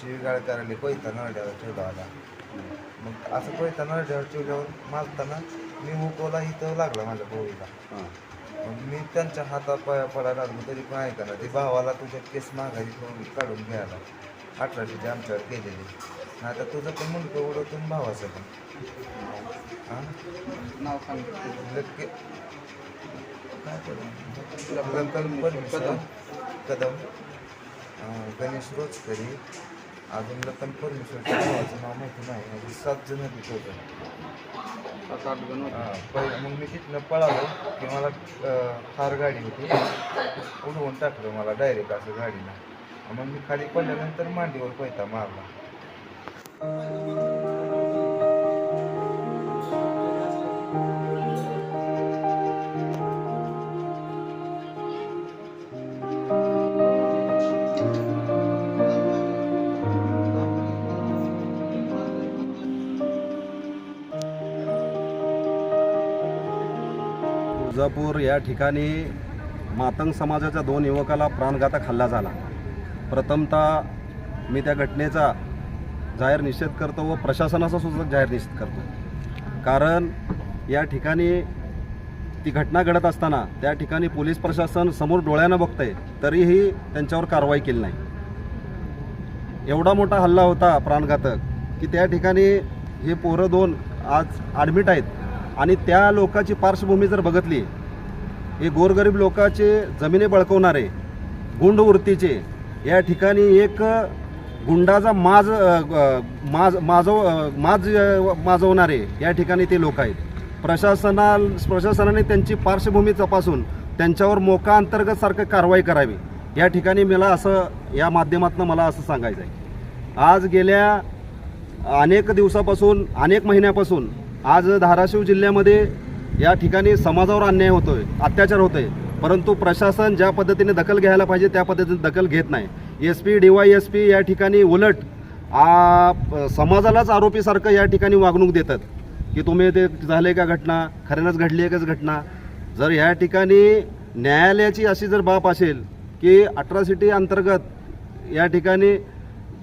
शिवीगाळ करायला कोयता नरड्यावर ठेवला होता. मग असं कोयता नरड्यावर ठेवल्यावर मारताना मी हुकोला इथं लागला माझ्या पोळीला हां. मग मी त्यांच्या हातात पाया पडायला लागलो तरी पण ऐका ना ते भावाला तुझ्या केस माघारी काढून घ्यायला. अठराशेची आमच्यावर केलेली. नाही तर तुझं पण मुलगं उडवतून भावाचं पण. हां? नाव सांगितलं कदम. गणेश रोजकरी अजून लखन परमेश्वरच्या भावाचं नाव माहिती नाही. म्हणजे सात जण तिथं होतं. सात आठ जण होते. पहिले मग मी तिथनं पळालो की मला थार गाडी होती. उडवून टाकलं मला डायरेक्ट असं गाडीनं. मग मी खाली पडल्यानंतर मांडीवर पैता मारला. तुळजापूर या ठिकाणी मातंग समाजाच्या दोन युवकाला प्राणघातक हल्ला झाला. प्रथमतः मी त्या घटनेचा जाहीर निषेध करतो व प्रशासनाचा सुद्धा जाहीर निषेध करतो. कारण या ठिकाणी ती घटना घडत असताना त्या ठिकाणी पोलीस प्रशासन समोर डोळ्यानं बघतंय तरीही त्यांच्यावर कारवाई केली नाही. एवढा मोठा हल्ला होता प्राणघातक की त्या ठिकाणी हे पोरं दोन आज ॲडमिट आहेत. आणि त्या लोकांची पार्श्वभूमी जर बघितली हे गोरगरीब लोकांचे जमिनी बळकवणारे गुंड वृत्तीचे या ठिकाणी एक गुंडाचा माज माज माजव माज माजवणारे या ठिकाणी ते लोक आहेत. प्रशासना प्रशासनाने त्यांची पार्श्वभूमी तपासून त्यांच्यावर मोका अंतर्गत सारखं कारवाई करावी. या ठिकाणी मला असं या माध्यमातून मला असं सांगायचं आहे आज गेल्या अनेक दिवसापासून अनेक महिन्यापासून आज धाराशिव जिल्ह्यामध्ये या ठिकाणी समाजावर अन्याय होतोय अत्याचार होतोय. परंतु प्रशासन ज्या पद्धतीने दखल घ्यायला पाहिजे त्या पद्धतीने दखल घेत नाही. S P D Y S P या ठिकाणी उलट आ, समाजालाच आरोपीसारखं या ठिकाणी वागणूक देतात. की तुम्ही ते झाले का घटना? खऱ्यानंच घडली आहे काच घटना? जर या ठिकाणी न्यायालयाची अशी जर बाब असेल की अट्रॉसिटी अंतर्गत या ठिकाणी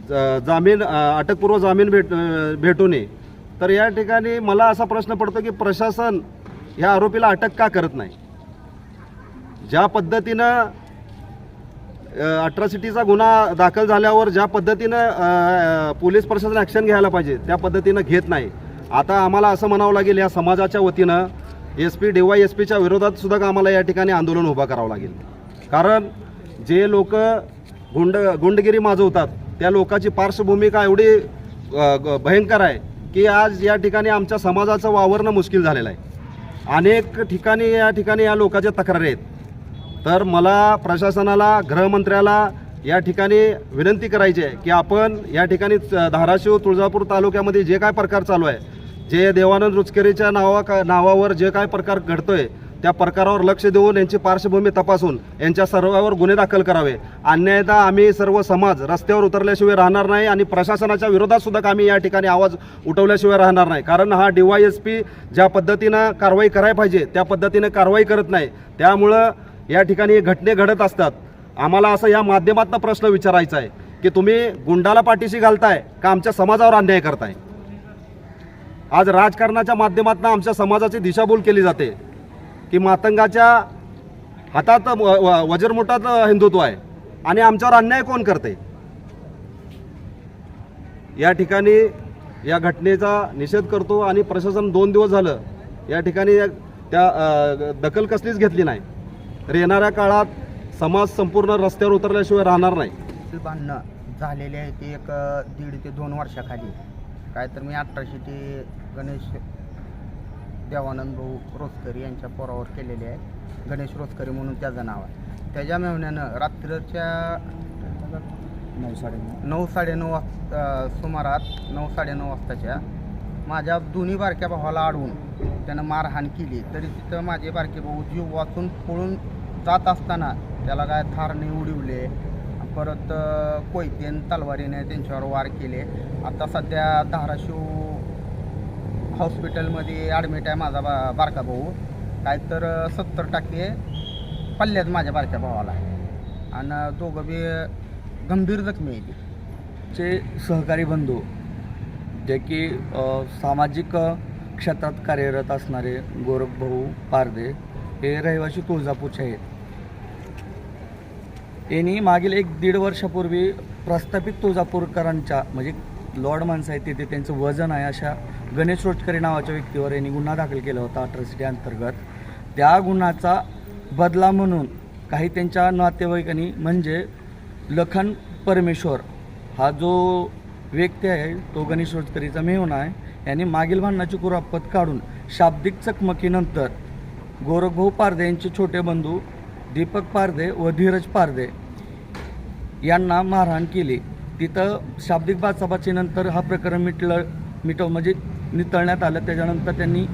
ज- जामीन अटकपूर्व जामीन भेट भेटू नये तर या ठिकाणी मला असा प्रश्न पडतो की प्रशासन ह्या आरोपीला अटक का करत नाही? ज्या पद्धतीनं अट्रॉसिटीचा गुन्हा दाखल झाल्यावर ज्या पद्धतीनं पोलीस प्रशासन ॲक्शन घ्यायला पाहिजे त्या पद्धतीनं घेत नाही. आता आम्हाला असं म्हणावं लागेल या समाजाच्या वतीनं S P D Y S पीच्या विरोधात सुद्धा आम्हाला या ठिकाणी आंदोलन उभं करावं लागेल. कारण जे लोक गुंड गुंडगिरी माजवतात त्या लोकांची पार्श्वभूमिका एवढी ग- भयंकर आहे की आज या ठिकाणी आमच्या समाजाचं वावरणं मुश्किल झालेलं आहे. अनेक ठिकाणी या ठिकाणी या लोकांच्या तक्रारी आहेत. तर मला प्रशासनाला गृहमंत्र्याला या ठिकाणी विनंती करायची आहे की आपण या ठिकाणी धाराशिव तुळजापूर तालुक्यामध्ये जे काय प्रकार चालू आहे जे देवानंद रुचकेरीच्या नावा का नावावर जे काय प्रकार घडतोय त्या प्रकारावर लक्ष देऊन यांची पार्श्वभूमी तपासून यांच्या सर्वावर गुन्हे दाखल करावे. अन्यायता आम्ही सर्व समाज रस्त्यावर उतरल्याशिवाय राहणार नाही आणि प्रशासनाच्या विरोधात सुद्धा आम्ही या ठिकाणी आवाज उठवल्याशिवाय राहणार नाही. कारण हा डी वाय एस पी ज्या पद्धतीनं कारवाई करायला पाहिजे त्या पद्धतीनं कारवाई करत नाही. त्यामुळं या ठिकाणी घटने घडत असतात. आम्हाला असं या माध्यमातून प्रश्न विचारायचा आहे की तुम्ही गुंडाला पाठीशी घालताय का आमच्या समाजावर अन्याय करताय? आज राजकारणाच्या माध्यमातून आमच्या समाजाची दिशाभूल केली जाते. की मातंगाच्या हातात व- वज्रमुठात हिंदुत्व आहे. आणि आमच्यावर अन्याय कोण करते? या ठिकाणी या घटनेचा निषेध करतो आणि प्रशासन दोन दिवस झालं या ठिकाणी त्या दखल कसलीच घेतली नाही. तर येणाऱ्या काळात समाज संपूर्ण रस्त्यावर उतरल्याशिवाय राहणार नाही. बांधणं झालेले आहे ते एक दीड ते दोन वर्षाखाली. काय तर मी अठराशे ते गणेश देवानंद भाऊ रोजकरी यांच्या पोरावर केलेले आहे गणेश रोजकरी म्हणून त्याचं नाव आहे. त्याच्या मेहण्यानं रात्रीच्या नऊ साडेनऊ. नऊ साडेनऊ वाजता सुमारात नऊ साडेनऊ वाजताच्या माझ्या दोन्ही बारक्या भावाला अडवून त्यानं मारहाण केली. तरी तिथं माझे बारके भाऊ जीव वाचून पळून जात असताना त्याला काय थारणे उडवले. परत कोयतेन तलवारीने त्यांच्यावर वार केले. आता सध्या धाराशिव हॉस्पिटलमध्ये ॲडमिट आहे माझा बा बारका भाऊ. काय तर सत्तर टक्के पल्ल्यात माझ्या बारक्या भावाला. आणि दोघं बी गंभीर जखमी आहे ती सहकारी बंधू जे की अ, सामाजिक अ, क्षेत्रात कार्यरत असणारे गोरखभाऊ पारदे हे रहिवासी तुळजापूरचे आहेत. यांनी मागील एक दीड वर्षापूर्वी प्रस्थापित तुळजापूरकरांच्या म्हणजे लॉर्ड माणसं आहेत तिथे त्यांचं वजन आहे अशा गणेश रोचकरी नावाच्या व्यक्तीवर यांनी गुन्हा दाखल केला होता अट्रॉसिटी अंतर्गत. त्या गुन्ह्याचा बदला म्हणून काही त्यांच्या नातेवाईकांनी म्हणजे लखन परमेश्वर हा जो व्यक्ती आहे तो गणेश रोटकरीचा मेहून आहे यांनी मागील भांडणाची कुरापत काढून शाब्दिक चकमकीनंतर गोरखभाऊ पारदे यांचे छोटे बंधू दीपक पारदे व धीरज पारदे यांना मारहाण केली. तिथं शाब्दिक बाचाबाचीनंतर हा प्रकरण मिटलं मिटव म्हणजे नितळण्यात आलं. त्याच्यानंतर त्यांनी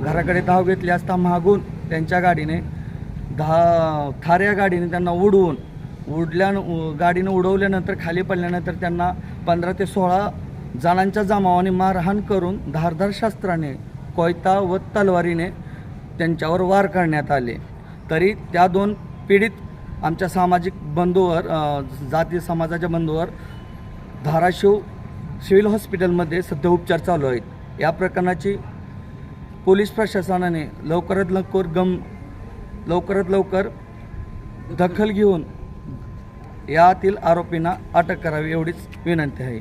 घराकडे धाव घेतली असता मागून त्यांच्या गाडीने धा थाऱ्या गाडीने त्यांना उडवून उडल्या उ- गाडीनं उडवल्यानंतर खाली पडल्यानंतर त्यांना पंधरा ते सोळा जणांच्या जमावाने मारहाण करून धारधार शस्त्राने कोयता व तलवारीने त्यांच्यावर वार करण्यात आले. तरी त्या दोन पीडित आमच्या सामाजिक बंधूवर जाती समाजाच्या बंधूवर धाराशिव सिव्हिल हॉस्पिटलमध्ये सध्या उपचार चालू आहेत. या प्रकरणाची पोलीस प्रशासनाने लवकरात लवकर गम लवकरात लवकर दखल घेऊन यातील आरोपींना अटक करावी एवढीच विनंती आहे.